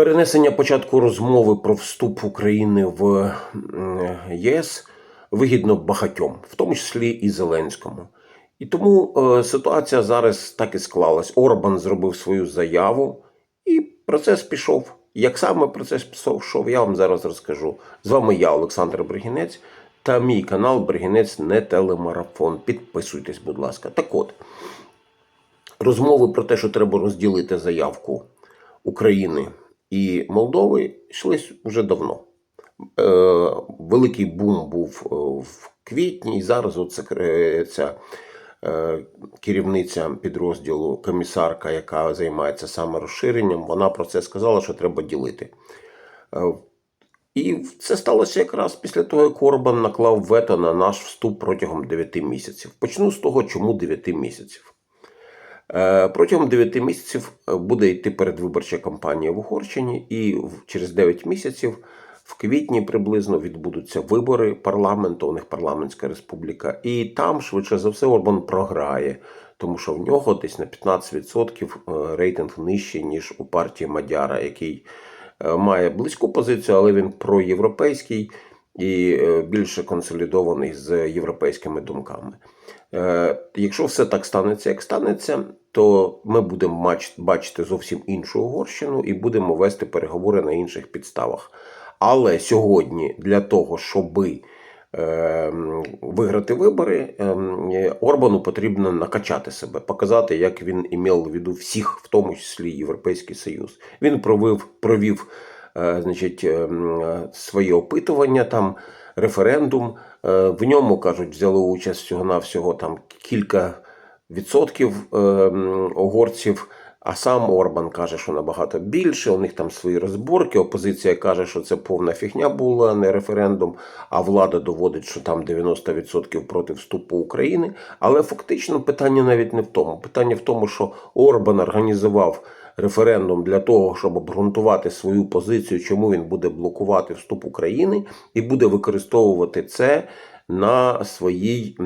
Перенесення початку розмови про вступ України в ЄС вигідно багатьом, в тому числі і Зеленському. І тому е, ситуація зараз так і склалась. Орбан зробив свою заяву, і процес пішов. Як саме процес пішов, я вам зараз розкажу. З вами я, Олександр Бригінець, та мій канал Бригінець не телемарафон. Підписуйтесь, будь ласка. Так от, розмови про те, що треба розділити заявку України і Молдови, йшлись вже давно. Е, великий бум був е, в квітні, і зараз ця е, керівниця підрозділу, комісарка, яка займається саме розширенням, вона про це сказала, що треба ділити. І це сталося якраз після того, як Орбан наклав вето на наш вступ протягом 9 місяців. Почну з того, чому 9 місяців. Е, Протягом 9 місяців е, буде йти передвиборча кампанія в Угорщині, і через 9 місяців, в квітні приблизно, відбудуться вибори парламенту, у них парламентська республіка. І там, швидше за все, Орбан програє, тому що в нього десь на 15% е, рейтинг нижчий, ніж у партії Мадяра, який має близьку позицію, але він проєвропейський і е, більше консолідований з європейськими думками. Е, Якщо все так станеться, як станеться, то ми будемо бачити зовсім іншу Угорщину і будемо вести переговори на інших підставах. Але сьогодні для того, щоби е, виграти вибори, Орбану потрібно накачати себе, показати, як він імел в виду всіх, в тому числі Європейський Союз. Він провів, провів значить, е, е, свої опитування там, референдум. Е, В ньому кажуть, взяли участь всього навсього там кілька відсотків е, угорців. А сам Орбан каже, що набагато більше. У них там свої розборки. Опозиція каже, що це повна фігня була, не референдум. А влада доводить, що там 90% проти вступу України. Але фактично питання навіть не в тому. Питання в тому, що Орбан організував референдум для того, щоб обґрунтувати свою позицію, чому він буде блокувати вступ України, і буде використовувати це на своїй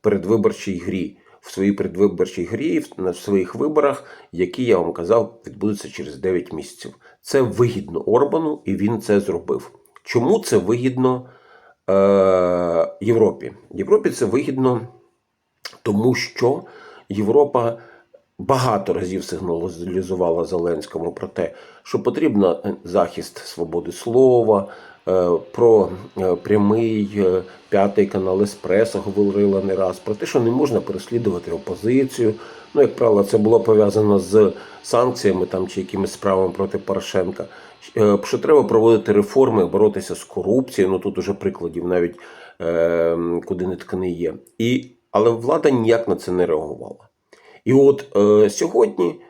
передвиборчій грі. В своїй передвиборчій грі в- своїх виборах, які я вам казав, відбудуться через 9 місяців. Це вигідно Орбану, і він це зробив. Чому це вигідно е, Європі? Європі це вигідно, тому що Європа багато разів сигналізувала Зеленському про те, що потрібно е, захист свободи слова, е, про е, прямий е, п'ятий канал Еспресо говорила не раз про те, що не можна переслідувати опозицію. Ну, як правило, це було пов'язано з санкціями там чи якимись справами проти Порошенка. Що треба проводити реформи, боротися з корупцією. Ну тут уже прикладів навіть куди не ткани є. І, але влада ніяк на це не реагувала. І от е, сьогодні,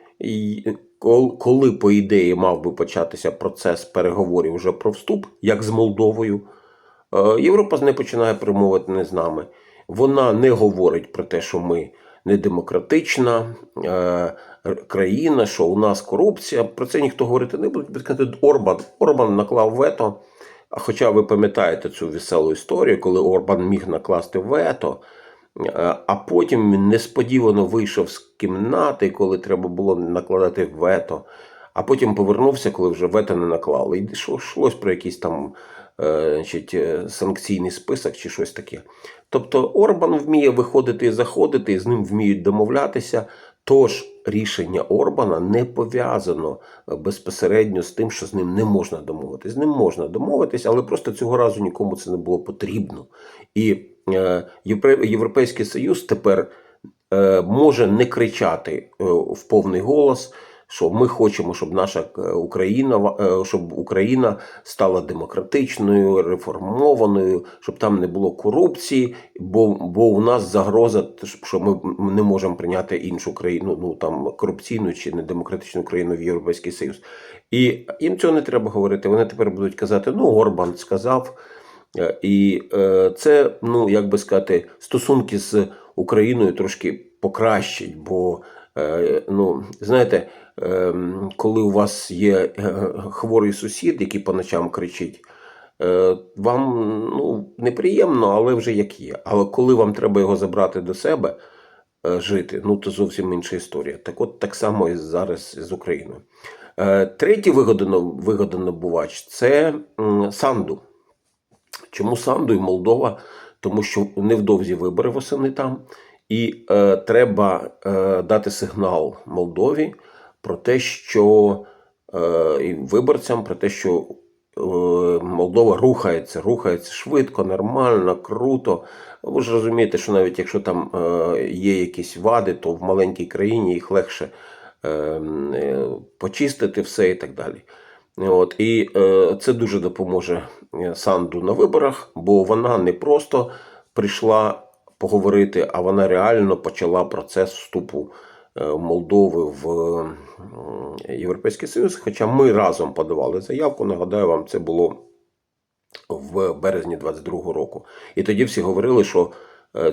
коли, по ідеї, мав би початися процес переговорів вже про вступ, як з Молдовою, е, Європа не починає перемовити не з нами. Вона не говорить про те, що ми не демократична е, країна, що у нас корупція. Про це ніхто говорити не буде. Орбан. Орбан наклав вето. Хоча ви пам'ятаєте цю веселу історію, коли Орбан міг накласти вето, Е, А потім він несподівано вийшов з кімнати, коли треба було накладати вето. А потім повернувся, коли вже вето не наклали. І йшло- йшлось про якийсь там е, значить, е, санкційний список чи щось таке. Тобто Орбан вміє виходити і заходити, і з ним вміють домовлятися. Тож рішення Орбана не пов'язано е, безпосередньо з тим, що з ним не можна домовитись. З ним можна домовитись, але просто цього разу нікому це не було потрібно. І е, Європейський Союз тепер е, може не кричати е, в повний голос, що ми хочемо, щоб наша е, Україна, е, щоб Україна стала демократичною, реформованою, щоб там не було корупції, бо, бо у нас загроза, що ми не можемо прийняти іншу країну, ну там корупційну чи недемократичну країну в Європейський Союз. І їм цього не треба говорити. Вони тепер будуть казати: ну, Орбан сказав. Е, І е, це, ну як би сказати, стосунки з Україною трошки покращить, бо е, ну, знаєте, коли у вас є хворий сусід, який по ночам кричить, вам ну, неприємно, але вже як є. Але коли вам треба його забрати до себе, жити, ну то зовсім інша історія. Так от так само і зараз з Україною. Третій вигодно, вигодонабувач це Санду. Чому Санду і Молдова? Тому що невдовзі вибори восени там, і е, треба е, дати сигнал Молдові про те, що е, і виборцям про те, що е, Молдова рухається, рухається швидко, нормально, круто. Ви ж розумієте, що навіть якщо там е, є якісь вади, то в маленькій країні їх легше е, е, почистити все і так далі. От, і е, це дуже допоможе е, Санду на виборах, бо вона не просто прийшла поговорити, а вона реально почала процес вступу е, Молдови в Європейський Союз. Хоча ми разом подавали заявку, нагадаю вам, це було в березні 22-го року. І тоді всі говорили, що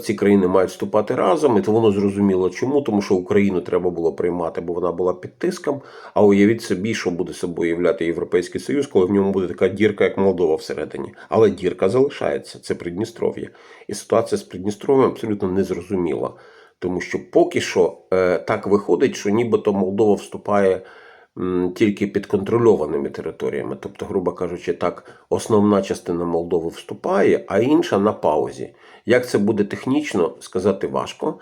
ці країни мають вступати разом, і то воно зрозуміло чому, тому що Україну треба було приймати, бо вона була під тиском. А уявіть собі, що буде собою являти Європейський Союз, коли в ньому буде така дірка, як Молдова всередині. Але дірка залишається, це Придністров'я. І ситуація з Придністров'ям абсолютно незрозуміла. Тому що поки що е, так виходить, що нібито Молдова вступає тільки під контрольованими територіями. Тобто, грубо кажучи, так, основна частина Молдови вступає, а інша на паузі. Як це буде технічно, сказати важко.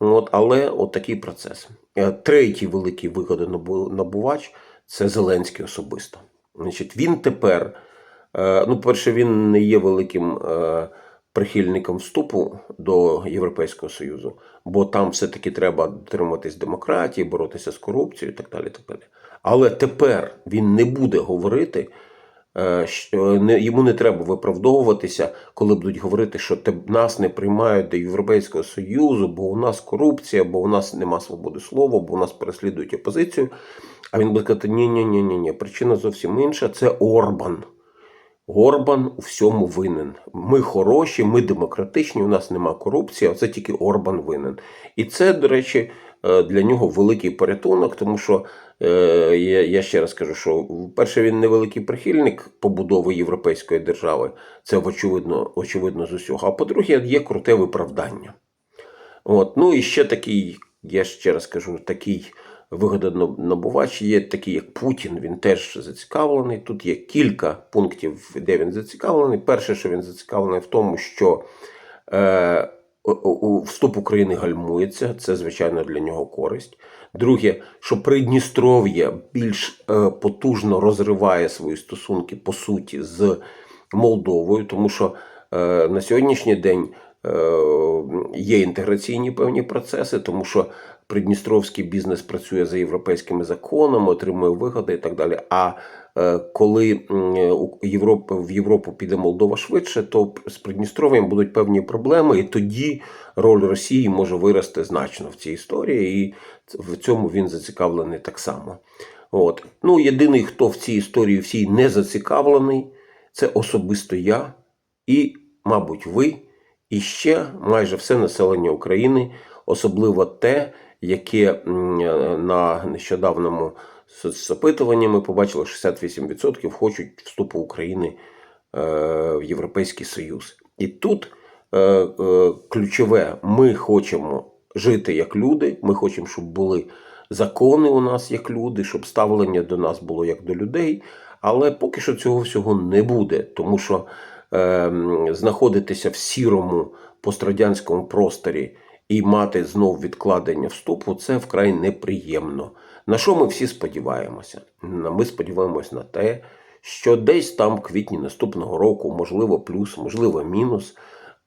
От, але от такий процес. Е, Третій великий вигодонабувач – це Зеленський особисто. Значить, він тепер, е, ну, перше, він не є великим е, прихильником вступу до Європейського Союзу, бо там все-таки треба дотримуватись демократії, боротися з корупцією і так далі. Так далі. Але тепер він не буде говорити, е, що не, йому не треба виправдовуватися, коли будуть говорити, що те, нас не приймають до Європейського Союзу, бо у нас корупція, бо у нас нема свободи слова, бо у нас переслідують опозицію. А він буде казати: ні, ні, ні, ні, ні, причина зовсім інша. Це Орбан. Орбан у всьому винен. Ми хороші, ми демократичні, у нас нема корупції, а це тільки Орбан винен. І це, до речі, е, для нього великий порятунок, тому що я, я ще раз кажу, що перше він невеликий прихильник побудови європейської держави, це очевидно, очевидно з усього. А по-друге, є круте виправдання. От. Ну і ще такий, я ще раз кажу, такий вигодонабувач є такий, як Путін, він теж зацікавлений. Тут є кілька пунктів, де він зацікавлений. Перше, що він зацікавлений в тому, що е, вступ України гальмується, це, звичайно, для нього користь. Друге, що Придністров'я більш е, потужно розриває свої стосунки по суті з Молдовою, тому що е, на сьогоднішній день е, є інтеграційні певні процеси, тому що придністровський бізнес працює за європейськими законами, отримує вигоди і так далі. А е, коли Європи, в Європу піде Молдова швидше, то з Придністров'ям будуть певні проблеми, і тоді роль Росії може вирости значно в цій історії, і в цьому він зацікавлений так само. От. Ну, єдиний, хто в цій історії всій не зацікавлений, це особисто я і, мабуть, ви, і ще майже все населення України, особливо те, яке на нещодавному соцопитуванні ми побачили, 68% хочуть вступу України е, в Європейський Союз. І тут е, е, ключове: ми хочемо жити як люди, ми хочемо, щоб були закони у нас як люди, щоб ставлення до нас було як до людей. Але поки що цього всього не буде, тому що е, знаходитися в сірому пострадянському просторі і мати знов відкладення вступу це вкрай неприємно. На що ми всі сподіваємося? Ми сподіваємось на те, що десь там в квітні наступного року, можливо, плюс, можливо, мінус,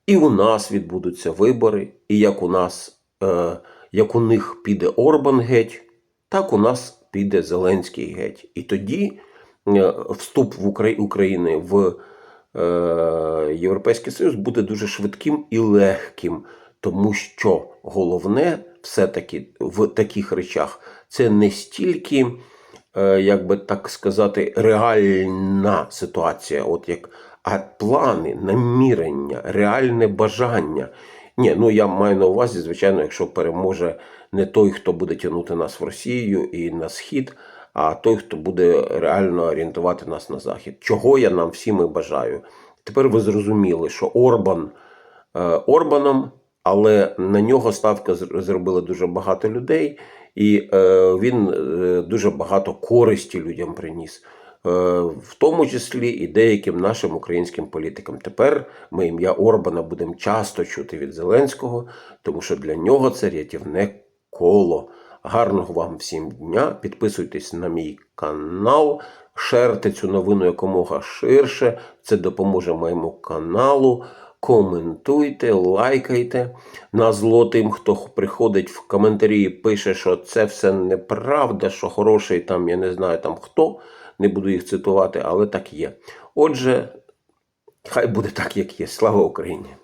і у нас відбудуться вибори, і як у нас, е, як у них піде Орбан геть, так у нас піде Зеленський геть. І тоді е, вступ в Украї- України в е, Європейський Союз буде дуже швидким і легким, тому що головне все-таки в таких речах це не стільки, е, як би так сказати, реальна ситуація, от як, а плани, намірення, реальне бажання. Ні, ну я маю на увазі, звичайно, якщо переможе не той, хто буде тягнути нас в Росію і на схід, а той, хто буде реально орієнтувати нас на захід. Чого я нам всім і бажаю. Тепер ви зрозуміли, що Орбан е, Орбаном, але на нього ставка зр- зробили дуже багато людей. і е, він е, дуже багато користі людям приніс. Е, в тому числі і деяким нашим українським політикам. Тепер ми ім'я Орбана будемо часто чути від Зеленського, тому що для нього це рятівне коло. Гарного вам всім дня. Підписуйтесь на мій канал, шерте цю новину якомога ширше. Це допоможе моєму каналу. Коментуйте, лайкайте. На зло тим, хто приходить в коментарі і пише, що це все неправда, що хороший там, я не знаю там хто, не буду їх цитувати, але так є. Отже, хай буде так, як є. Слава Україні!